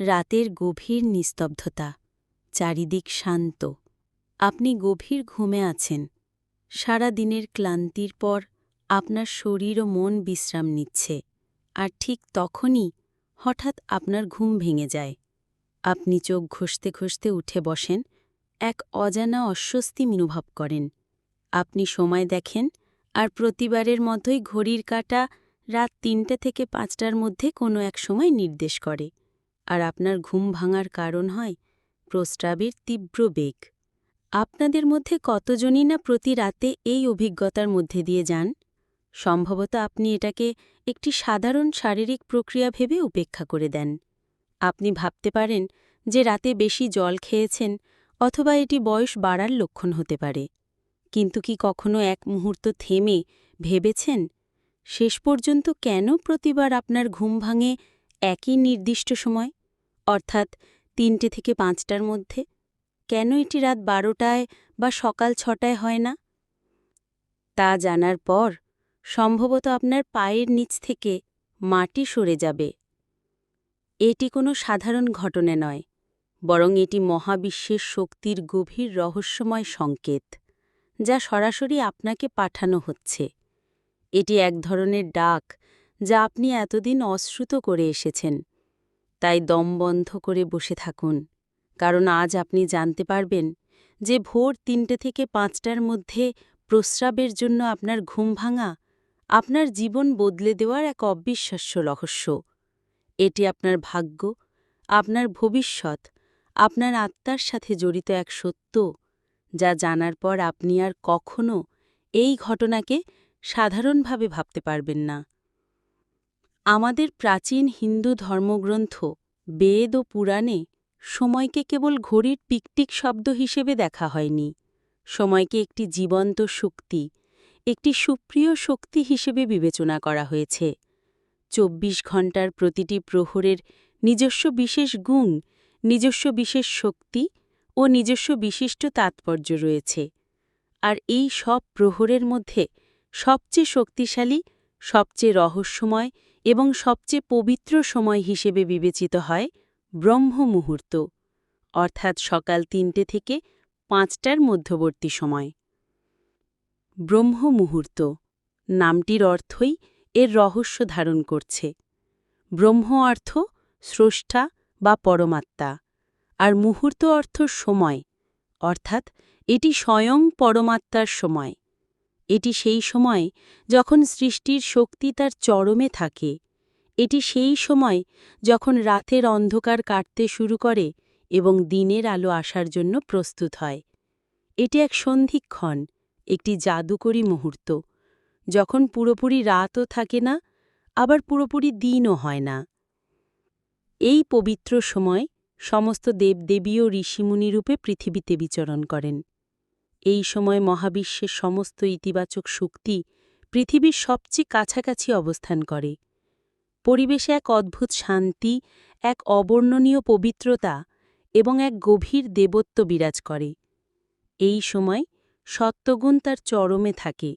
রাতের গভীর নিস্তব্ধতা, চারিদিক শান্ত। আপনি গভীর ঘুমে আছেন। সারা দিনের ক্লান্তির পর আপনার শরীর ও মন বিশ্রাম নিচ্ছে, আর ঠিক তখনই হঠাৎ আপনার ঘুম ভেঙে যায়। আপনি চোখ ঘষতে ঘষতে উঠে বসেন, এক অজানা অস্বস্তি অনুভব করেন। আপনি সময় দেখেন, আর প্রতিবারের মতোই ঘড়ির কাঁটা রাত তিনটে থেকে পাঁচটার মধ্যে কোনো এক সময় নির্দেশ করে। আর আপনার ঘুম ভাঙার কারণ হয় প্রস্রাবের তীব্র বেগ। আপনাদের মধ্যে কতজনই না প্রতি রাতে এই অভিজ্ঞতার মধ্যে দিয়ে যান? সম্ভবত আপনি এটাকে একটি সাধারণ শারীরিক প্রক্রিয়া ভেবে উপেক্ষা করে দেন। আপনি ভাবতে পারেন যে রাতে বেশি জল খেয়েছেন অথবা এটি বয়স বাড়ার লক্ষণ হতে পারে। কিন্তু কি কখনো এক মুহূর্ত থেমে ভেবেছেন? শেষ পর্যন্ত কেন প্রতিবার আপনার ঘুম ভাঙে একই নির্দিষ্ট সময়? অর্থাৎ তিনটে থেকে পাঁচটার মধ্যে। কেন এটি রাত বারোটায় বা সকাল ছটায় হয় না? তা জানার পর সম্ভবত আপনার পায়ের নিচ থেকে মাটি সরে যাবে। এটি কোনো সাধারণ ঘটনা নয়, বরং এটি মহাবিশ্বের শক্তির গভীর রহস্যময় সংকেত, যা সরাসরি আপনাকে পাঠানো হচ্ছে। এটি এক ধরনের ডাক যা আপনি এতদিন অশ্রুত করে এসেছেন। তাই দম বন্ধ করে বসে থাকুন। কারণ আজ আপনি জানতে পারবেন যে ভোর তিনটে থেকে পাঁচটার মধ্যে প্রস্রাবের জন্য আপনার ঘুম ভাঙা আপনার জীবন বদলে দেওয়ার এক অবিশ্বাস্য রহস্য। এটি আপনার ভাগ্য, আপনার ভবিষ্যৎ, আপনার আত্মার সাথে জড়িত এক সত্য, যা জানার পর আপনি আর কখনো এই ঘটনাকে সাধারণভাবে ভাবতে পারবেন না। আমাদের প্রাচীন হিন্দু ধর্মগ্রন্থ, বেদ ও পুরাণে সময়কে কেবল ঘড়ির টিকটিক শব্দ হিসেবে দেখা হয়নি। সময়কে একটি জীবন্ত শক্তি, একটি সুপ্রিয় শক্তি হিসেবে বিবেচনা করা হয়েছে। চব্বিশ ঘণ্টার প্রতিটি প্রহরের নিজস্ব বিশেষ গুণ, নিজস্ব বিশেষ শক্তি ও নিজস্ব বিশিষ্ট তাৎপর্য রয়েছে। আর এই সব প্রহরের মধ্যে সবচেয়ে শক্তিশালী, সবচেয়ে রহস্যময় এবং সবচেয়ে পবিত্র সময় হিসেবে বিবেচিত হয় ব্রহ্ম মুহূর্ত অর্থাৎ সকাল তিনটে থেকে পাঁচটার মধ্যবর্তী সময়। ব্রহ্ম মুহূর্ত নামটির অর্থই এর রহস্য ধারণ করছে। ব্রহ্ম অর্থ স্রষ্টা বা পরমাত্মা, আর মুহূর্ত অর্থ সময়, অর্থাৎ এটি স্বয়ং পরমাত্মার সময়। এটি সেই সময় যখন সৃষ্টির শক্তি তার চরমে থাকে। এটি সেই সময় যখন রাতের অন্ধকার কাটতে শুরু করে এবং দিনের আলো আসার জন্য প্রস্তুত হয়। এটি এক সন্ধিক্ষণ, একটি জাদুকরী মুহূর্ত। যখন পুরোপুরি রাতও থাকে না, আবার পুরোপুরি দিনও হয় না। এই পবিত্র সময় সমস্ত দেবদেবী ও ঋষিমুনি রূপে পৃথিবীতে বিচরণ করেন। এই সময় মহাবিশ্বের সমস্ত ইতিবাচক শক্তি পৃথিবীর সবচেয়ে কাছাকাছি অবস্থান করে। পরিবেশে এক অদ্ভুত শান্তি, এক অবর্ণনীয় পবিত্রতা এবং এক গভীর দেবত্ব বিরাজ করে। এই সময় সত্যগুণ তার চরমে থাকে।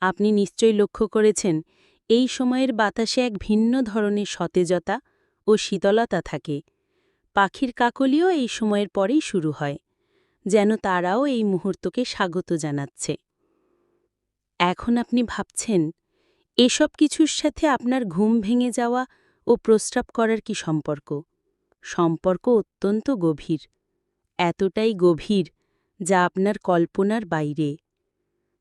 আপনি নিশ্চয় লক্ষ্য করেছেন, এই সময়ের বাতাসে এক ভিন্ন ধরনের সতেজতা ও শীতলতা থাকে। পাখির কাকলিও এই সময়ের পরেই শুরু হয়। যেন তারাও এই মুহূর্তকে স্বাগত জানাচ্ছে। এখন আপনি ভাবছেন, এসব কিছুর সাথে আপনার ঘুম ভেঙে যাওয়া ও প্রস্রাব করার কি সম্পর্ক? সম্পর্ক অত্যন্ত গভীর, এতটাই গভীর যা আপনার কল্পনার বাইরে।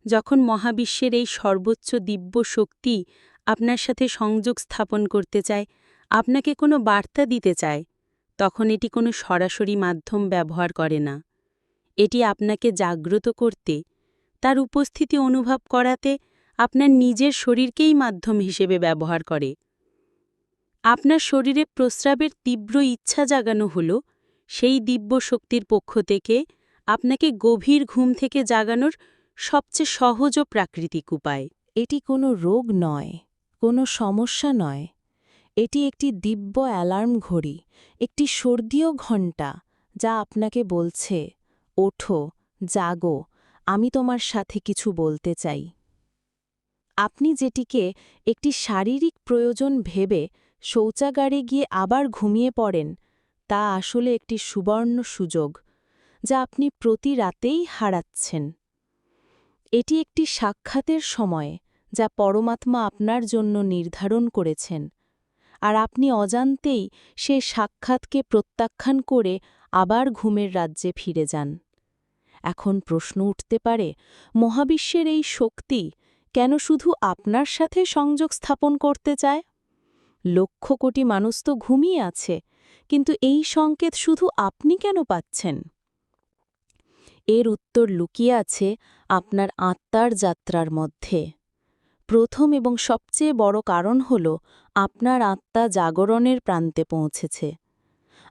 যখন মহাবিশ্বের এই সর্বোচ্চ দিব্য শক্তি আপনার সাথে সংযোগ স্থাপন করতে চায়, আপনাকে কোনো বার্তা দিতে চায়, তখন এটি কোনো সরাসরি মাধ্যম ব্যবহার করে না। এটি আপনাকে জাগ্রত করতে, তার উপস্থিতি অনুভব করাতে আপনার নিজের শরীরকেই মাধ্যম হিসেবে ব্যবহার করে। আপনার শরীরে প্রস্রাবের তীব্র ইচ্ছা জাগানো হল, সেই দিব্য শক্তির পক্ষ থেকে আপনাকে গভীর ঘুম থেকে জাগানোর সবচেয়ে সহজ ও প্রাকৃতিক উপায়। এটি কোনো রোগ নয়, কোনো সমস্যা নয়। এটি একটি দিব্য অ্যালার্ম ঘড়ি, একটি সর্দীয় ঘণ্টা, যা আপনাকে বলছে ওঠো, জাগো, আমি তোমার সাথে কিছু বলতে চাই। আপনি যেটিকে একটি শারীরিক প্রয়োজন ভেবে শৌচাগারে গিয়ে আবার ঘুমিয়ে পড়েন, তা আসলে একটি সুবর্ণ সুযোগ, যা আপনি প্রতি রাতেই হারাচ্ছেন। এটি একটি সাক্ষাতের সময়, যা পরমাত্মা আপনার জন্য নির্ধারণ করেছেন, আর আপনি অজান্তেই সে সাক্ষাৎকে প্রত্যাখ্যান করে আবার ঘুমের রাজ্যে ফিরে যান। এখন প্রশ্ন উঠতে পারে, মহাবিশ্বের এই শক্তি কেন শুধু আপনার সাথে সংযোগ স্থাপন করতে চায়? লক্ষ কোটি মানুষ তো ঘুমিয়ে আছে, কিন্তু এই সংকেত শুধু আপনি কেন পাচ্ছেন? এর উত্তর লুকিয়ে আছে আপনার আত্মার যাত্রার মধ্যে। প্রথম এবং সবচেয়ে বড় কারণ হল আপনার আত্মা জাগরণের প্রান্তে পৌঁছেছে।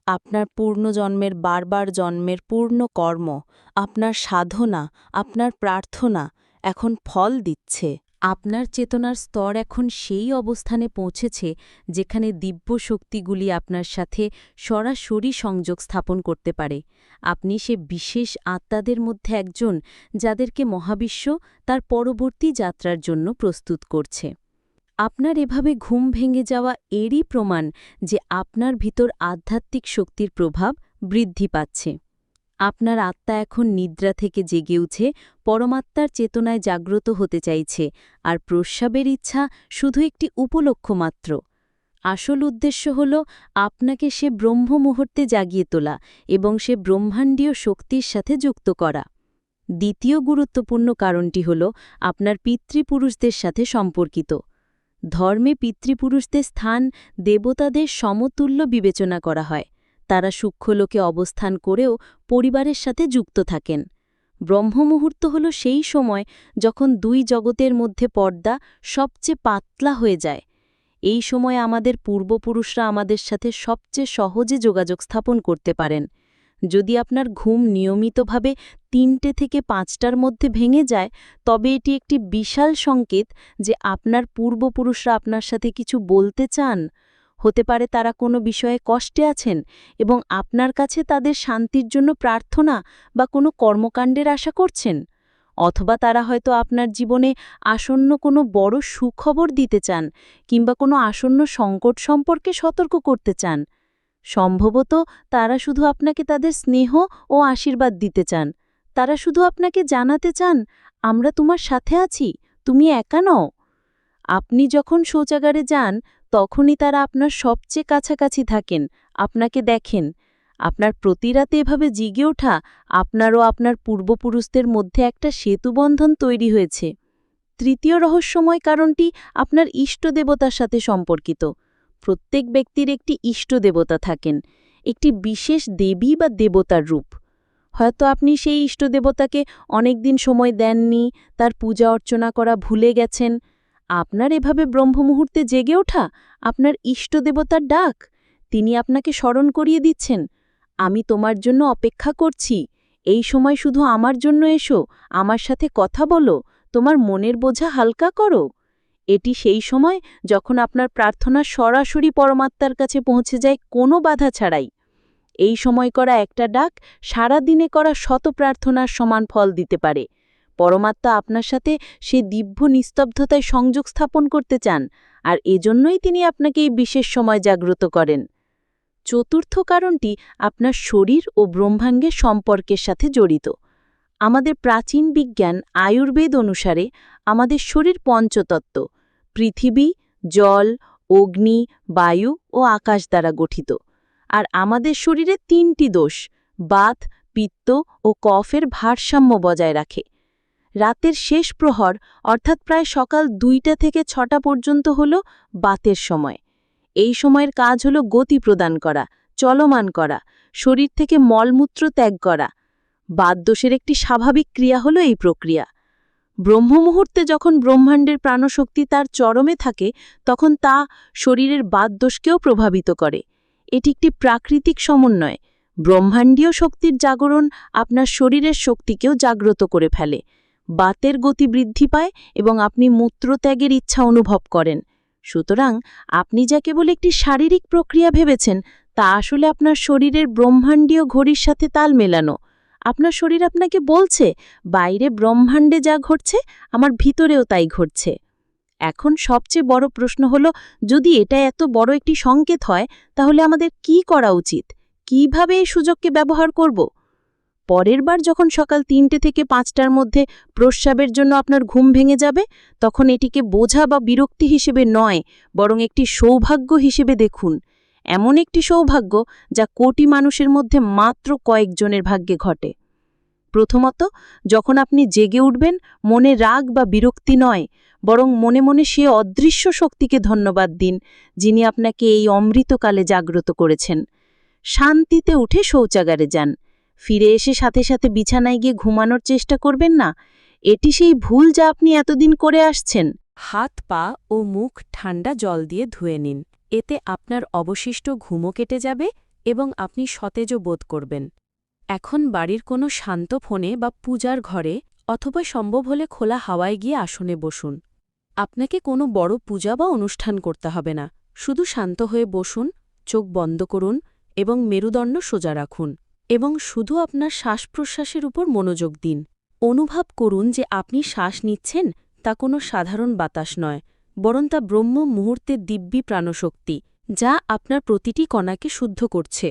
আপনার পূর্ণজন্মের বারবার জন্মের পূর্ণ কর্ম, আপনার সাধনা, আপনার প্রার্থনা এখন ফল দিচ্ছে। আপনার চেতনার স্তর এখন সেই অবস্থানে পৌঁছেছে যেখানে দিব্য শক্তিগুলি আপনার সাথে সরাসরি সংযোগ স্থাপন করতে পারে। আপনি সে বিশেষ আত্মাদের মধ্যে একজন যাদেরকে মহাবিশ্ব তার পরবর্তী যাত্রার জন্য প্রস্তুত করছে। আপনার এভাবে ঘুম ভেঙে যাওয়া এরই প্রমাণ যে আপনার ভিতর আধ্যাত্মিক শক্তির প্রভাব বৃদ্ধি পাচ্ছে। আপনার আত্মা এখন নিদ্রা থেকে জেগে উঠে, পরমাত্মার চেতনায় জাগ্রত হতে চাইছে, আর প্রস্রাবের ইচ্ছা শুধু একটি উপলক্ষ মাত্র। আসল উদ্দেশ্য হল আপনাকে সে ব্রহ্ম মুহূর্তে জাগিয়ে তোলা এবং সে ব্রহ্মাণ্ডীয় শক্তির সাথে যুক্ত করা। দ্বিতীয় গুরুত্বপূর্ণ কারণটি হল আপনার পিতৃপুরুষদের সাথে সম্পর্কিত। ধর্মে পিতৃপুরুষদের স্থান দেবতাদের সমতুল্য বিবেচনা করা হয়। তারা সূক্ষ্মলোকে অবস্থান করেও পরিবারের সাথে যুক্ত থাকেন। ব্রহ্মমুহূর্ত হল সেই সময় যখন দুই জগতের মধ্যে পর্দা সবচেয়ে পাতলা হয়ে যায়। এই সময় আমাদের পূর্বপুরুষরা আমাদের সাথে সবচেয়ে সহজে যোগাযোগ স্থাপন করতে পারেন। যদি আপনার ঘুম নিয়মিতভাবে তিনটে থেকে পাঁচটার মধ্যে ভেঙে যায়, তবে এটি একটি বিশাল সংকেত যে আপনার পূর্বপুরুষরা আপনার সাথে কিছু বলতে চান। হতে পারে তারা কোনো বিষয়ে কষ্টে আছেন এবং আপনার কাছে তাদের শান্তির জন্য প্রার্থনা বা কোনো কর্মকাণ্ডের আশা করছেন, অথবা তারা হয়তো আপনার জীবনে আসন্ন কোনো বড় সুখবর দিতে চান কিংবা কোনো আসন্ন সংকট সম্পর্কে সতর্ক করতে চান। সম্ভবত তারা শুধু আপনাকে তাদের স্নেহ ও আশীর্বাদ দিতে চান। তারা শুধু আপনাকে জানাতে চান, আমরা তোমার সাথে আছি, তুমি একা নও। আপনি যখন শৌচাগারে যান, তখনই তারা আপনার সবচেয়ে কাছাকাছি থাকেন, আপনাকে দেখেন। আপনার প্রতিরাতে এভাবে জিগে ওঠা আপনারও আপনার পূর্বপুরুষদের মধ্যে একটা সেতুবন্ধন তৈরি হয়েছে। তৃতীয় রহস্যময় কারণটি আপনার ইষ্ট দেবতার সাথে সম্পর্কিত। প্রত্যেক ব্যক্তির একটি ইষ্ট দেবতা থাকেন, একটি বিশেষ দেবী বা দেবতার রূপ। হয়তো আপনি সেই ইষ্টদেবতাকে অনেকদিন সময় দেননি, তার পূজা অর্চনা করা ভুলে গেছেন। আপনার এভাবে ব্রহ্মমুহূর্তে জেগে ওঠা আপনার ইষ্ট দেবতার ডাক, তিনি আপনাকে স্মরণ করিয়ে দিচ্ছেন। আমি তোমার জন্য অপেক্ষা করছি, এই সময় শুধু আমার জন্য এসো, আমার সাথে কথা বলো, তোমার মনের বোঝা হালকা করো। এটি সেই সময় যখন আপনার প্রার্থনা সরাসরি পরমাত্মার কাছে পৌঁছে যায় কোনো বাধা ছাড়াই। এই সময় করা একটা ডাক সারা দিনে করা শত প্রার্থনার সমান ফল দিতে পারে। পরমাত্মা আপনার সাথে সে দিব্য নিস্তব্ধতায় সংযোগ স্থাপন করতে চান, আর এজন্যই তিনি আপনাকে এই বিশেষ সময় জাগ্রত করেন। চতুর্থ কারণটি আপনার শরীর ও ব্রহ্মাঙ্গের সম্পর্কের সাথে জড়িত। আমাদের প্রাচীন বিজ্ঞান আয়ুর্বেদ অনুসারে আমাদের শরীর পঞ্চতত্ত্ব। পৃথিবী, জল, অগ্নি, বায়ু ও আকাশ দ্বারা গঠিত। আর আমাদের শরীরে তিনটি দোষ, বাত, পিত্ত ও কফের ভারসাম্য বজায় রাখে। রাতের শেষ প্রহর, অর্থাৎ প্রায় সকাল দুইটা থেকে ছটা পর্যন্ত হল বাতের সময়। এই সময়ের কাজ হল গতি প্রদান করা, চলমান করা, শরীর থেকে মলমূত্র ত্যাগ করা। বাতদোষের একটি স্বাভাবিক ক্রিয়া হল এই প্রক্রিয়া। ব্রহ্মমুহূর্তে যখন ব্রহ্মাণ্ডের প্রাণশক্তি তার চরমে থাকে, তখন তা শরীরের বাতদোষকেও প্রভাবিত করে। এটি একটি প্রাকৃতিক সমন্বয়। ব্রহ্মাণ্ডীয় শক্তির জাগরণ আপনার শরীরের শক্তিকেও জাগ্রত করে ফেলে। বাতের গতি বৃদ্ধি পায় এবং আপনি মূত্রত্যাগের ইচ্ছা অনুভব করেন। সুতরাং আপনি যা কেবল একটি শারীরিক প্রক্রিয়া ভেবেছেন, তা আসলে আপনার শরীরের ব্রহ্মাণ্ডীয় ঘড়ির সাথে তাল মেলানো। আপনার শরীর আপনাকে বলছে, বাইরে ব্রহ্মাণ্ডে যা ঘটছে, আমার ভিতরেও তাই ঘটছে। এখন সবচেয়ে বড় প্রশ্ন হল, যদি এটা এত বড় একটি সংকেত হয়, তাহলে আমাদের কি করা উচিত? কীভাবে এই সুযোগকে ব্যবহার করব? পরের বার যখন সকাল তিনটে থেকে পাঁচটার মধ্যে প্রস্রাবের জন্য আপনার ঘুম ভেঙে যাবে, তখন এটিকে বোঝা বা বিরক্তি হিসেবে নয়, বরং একটি সৌভাগ্য হিসেবে দেখুন। এমন একটি সৌভাগ্য যা কোটি মানুষের মধ্যে মাত্র কয়েকজনের ভাগ্যে ঘটে। প্রথমত, যখন আপনি জেগে উঠবেন, মনে রাগ বা বিরক্তি নয়, বরং মনে মনে সে অদৃশ্য শক্তিকে ধন্যবাদ দিন, যিনি আপনাকে এই অমৃতকালে জাগ্রত করেছেন। শান্তিতে উঠে শৌচাগারে যান। ফিরে এসে সাথে সাথে বিছানায় গিয়ে ঘুমানোর চেষ্টা করবেন না? এটি সেই ভুল যা আপনি এতদিন করে আসছেন। হাত পা ও মুখ ঠান্ডা জল দিয়ে ধুয়ে নিন। এতে আপনার অবশিষ্ট ঘুমও কেটে যাবে এবং আপনি সতেজও বোধ করবেন। এখন বাড়ির কোনো শান্ত ফোনে বা পূজার ঘরে অথবা সম্ভব হলে খোলা হাওয়ায় গিয়ে আসনে বসুন। আপনাকে কোনো বড় পূজা বা অনুষ্ঠান করতে হবে না। শুধু শান্ত হয়ে বসুন, চোখ বন্ধ করুন এবং মেরুদণ্ড সোজা রাখুন এবং শুধু আপনার শ্বাস প্রশ্বাসের উপর মনোযোগ দিন। অনুভব করুন যে আপনি শ্বাস নিচ্ছেন তা কোনো সাধারণ বাতাস নয়। বরং তা ব্রহ্ম মুহূর্তের দিব্যি প্রাণশক্তি, যা আপনার প্রতিটি কণাকে শুদ্ধ করছে।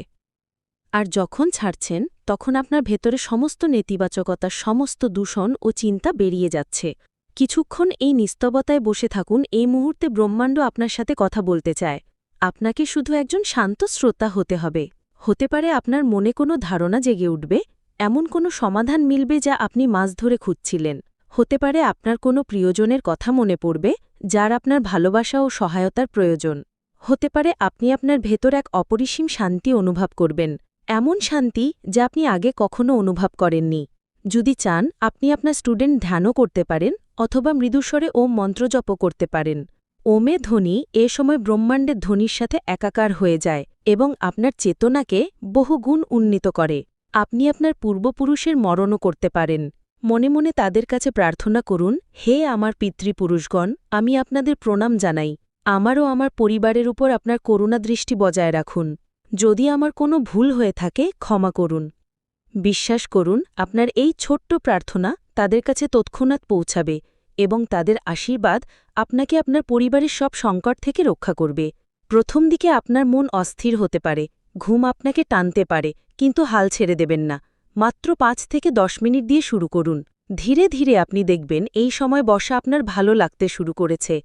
আর যখন ছাড়ছেন, তখন আপনার ভেতরে সমস্ত নেতিবাচকতার সমস্ত দূষণ ও চিন্তা বেরিয়ে যাচ্ছে। কিছুক্ষণ এই নিস্তবতায় বসে থাকুন, এই মুহূর্তে ব্রহ্মাণ্ড আপনার সাথে কথা বলতে চায়। আপনাকে শুধু একজন শান্ত শ্রোতা হতে হবে। হতে পারে আপনার মনে কোনো ধারণা জেগে উঠবে, এমন কোনো সমাধান মিলবে যা আপনি মাছ ধরে খুঁজছিলেন। হতে পারে আপনার কোনো প্রিয়জনের কথা মনে পড়বে যার আপনার ভালোবাসা ও সহায়তার প্রয়োজন। হতে পারে আপনি আপনার ভেতর এক অপরিসীম শান্তি অনুভব করবেন, এমন শান্তি যা আপনি আগে কখনো অনুভব করেননি। যদি চান, আপনি আপনার স্টুডেন্ট ধ্যানও করতে পারেন অথবা মৃদুস্বরে ওম মন্ত্রজপ করতে পারেন। ওমে ধ্বনি এ সময় ব্রহ্মাণ্ডের ধ্বনির সাথে একাকার হয়ে যায় এবং আপনার চেতনাকে বহুগুণ উন্নীত করে। আপনি আপনার পূর্বপুরুষের মরণও করতে পারেন। মনে মনে তাদের কাছে প্রার্থনা করুন, হে আমার পিতৃপুরুষগণ, আমি আপনাদের প্রণাম জানাই। আমারও আমার পরিবারের উপর আপনার করুণা দৃষ্টি বজায় রাখুন। যদি আমার কোনো ভুল হয়ে থাকে, ক্ষমা করুন। বিশ্বাস করুন, আপনার এই ছোট্ট প্রার্থনা তাদের কাছে তৎক্ষণাৎ পৌঁছাবে এবং তাদের আশীর্বাদ আপনাকে আপনার পরিবারের সব সংকট থেকে রক্ষা করবে। প্রথম দিকে আপনার মন অস্থির হতে পারে, ঘুম আপনাকে টানতে পারে, কিন্তু হাল ছেড়ে দেবেন না। মাত্র পাঁচ থেকে দশ মিনিট দিয়ে শুরু করুন। ধীরে ধীরে আপনি দেখবেন এই সময় বসা আপনার ভালো লাগতে শুরু করেছে।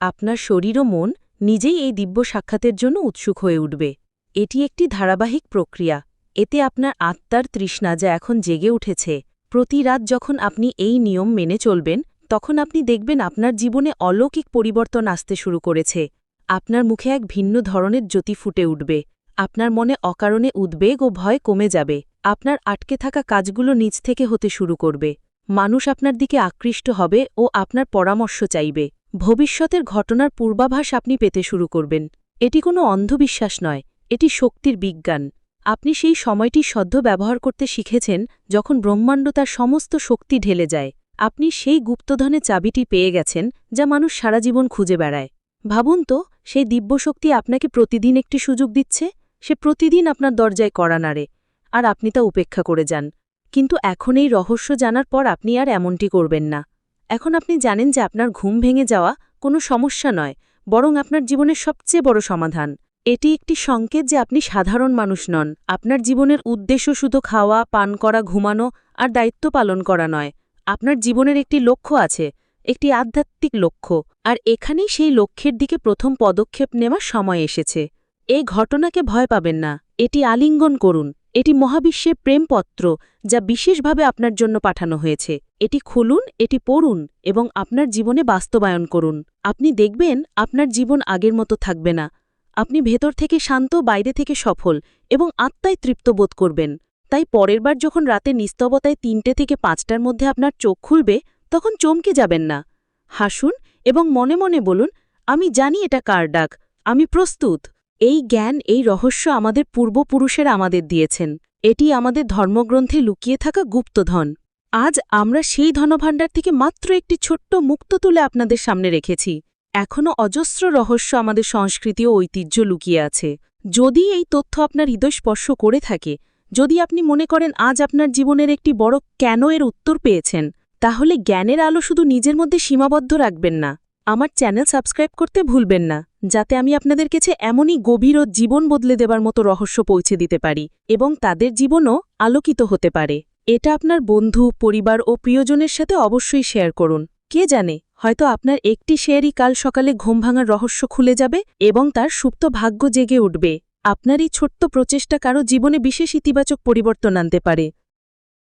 আপনার শরীর ও মন নিজেই এই দিব্য সাক্ষাতের জন্য উৎসুক হয়ে উঠবে। এটি একটি ধারাবাহিক প্রক্রিয়া। এতে আপনার আত্মার তৃষ্ণা যা এখন জেগে উঠেছে। প্রতি রাত যখন আপনি এই নিয়ম মেনে চলবেন, তখন আপনি দেখবেন আপনার জীবনে অলৌকিক পরিবর্তন আসতে শুরু করেছে। আপনার মুখে এক ভিন্ন ধরনের জ্যোতি ফুটে উঠবে। আপনার মনে অকারণে উদ্বেগ ও ভয় কমে যাবে। আপনার আটকে থাকা কাজগুলো নিজ থেকে হতে শুরু করবে। মানুষ আপনার দিকে আকৃষ্ট হবে ও আপনার পরামর্শ চাইবে। ভবিষ্যতের ঘটনার পূর্বাভাস আপনি পেতে শুরু করবেন। এটি কোনো অন্ধবিশ্বাস নয়, এটি শক্তির বিজ্ঞান। আপনি সেই সময়টি সদ্য ব্যবহার করতে শিখেছেন যখন ব্রহ্মাণ্ড তার সমস্ত শক্তি ঢেলে যায়। আপনি সেই গুপ্তধনে চাবিটি পেয়ে গেছেন যা মানুষ সারা জীবন খুঁজে বেড়ায়। ভাবুন তো, সেই দিব্যশক্তি আপনাকে প্রতিদিন একটি সুযোগ দিচ্ছে? সে প্রতিদিন আপনার দরজায় কড়া নাড়ে। আর আপনি তা উপেক্ষা করে যান। কিন্তু এখন এই রহস্য জানার পর আপনি আর এমনটি করবেন না। এখন আপনি জানেন যে আপনার ঘুম ভেঙে যাওয়া কোনো সমস্যা নয়, বরং আপনার জীবনের সবচেয়ে বড় সমাধান। এটি একটি সংকেত যে আপনি সাধারণ মানুষ নন। আপনার জীবনের উদ্দেশ্য শুধু খাওয়া, পান করা, ঘুমানো আর দায়িত্ব পালন করা নয়। আপনার জীবনের একটি লক্ষ্য আছে, একটি আধ্যাত্মিক লক্ষ্য। আর এখানেই সেই লক্ষ্যের দিকে প্রথম পদক্ষেপ নেওয়ার সময় এসেছে। এই ঘটনাকে ভয় পাবেন না। এটি আলিঙ্গন করুন। এটি মহাবিশ্বের প্রেমপত্র যা বিশেষভাবে আপনার জন্য পাঠানো হয়েছে। এটি খুলুন, এটি পড়ুন এবং আপনার জীবনে বাস্তবায়ন করুন। আপনি দেখবেন আপনার জীবন আগের মতো থাকবে না। আপনি ভেতর থেকে শান্ত, বাইরে থেকে সফল এবং আত্মায় তৃপ্ত বোধ করবেন। তাই পরের বার যখন রাতে নিস্তবতায় তিনটে থেকে পাঁচটার মধ্যে আপনার চোখ খুলবে, তখন চমকে যাবেন না। হাসুন এবং মনে মনে বলুন, আমি জানি এটা কার ডাক। আমি প্রস্তুত। এই জ্ঞান, এই রহস্য আমাদের পূর্বপুরুষেরা আমাদের দিয়েছেন। এটি আমাদের ধর্মগ্রন্থে লুকিয়ে থাকা গুপ্তধন। আজ আমরা সেই ধনভাণ্ডার থেকে মাত্র একটি ছোট্ট মুক্ত তুলে আপনাদের সামনে রেখেছি। এখনও অজস্র রহস্য আমাদের সংস্কৃতি ও ঐতিহ্য লুকিয়ে আছে। যদি এই তথ্য আপনার হৃদয় স্পর্শ করে থাকে, যদি আপনি মনে করেন আজ আপনার জীবনের একটি বড় কেন এর উত্তর পেয়েছেন, তাহলে জ্ঞানের আলো শুধু নিজের মধ্যে সীমাবদ্ধ রাখবেন না। আমার চ্যানেল সাবস্ক্রাইব করতে ভুলবেন না, যাতে আমি আপনাদের কাছে এমনই গভীর ও জীবন বদলে দেবার মতো রহস্য পৌঁছে দিতে পারি এবং তাদের জীবনও আলোকিত হতে পারে। এটা আপনার বন্ধু, পরিবার ও প্রিয়জনের সাথে অবশ্যই শেয়ার করুন। কে জানে, হয়তো আপনার একটি শেয়ারই কাল সকালে ঘুম ভাঙার রহস্য খুলে যাবে এবং তার সুপ্ত ভাগ্য জেগে উঠবে। আপনার এই ছোট্ট প্রচেষ্টা কারও জীবনে বিশেষ ইতিবাচক পরিবর্তন আনতে পারে।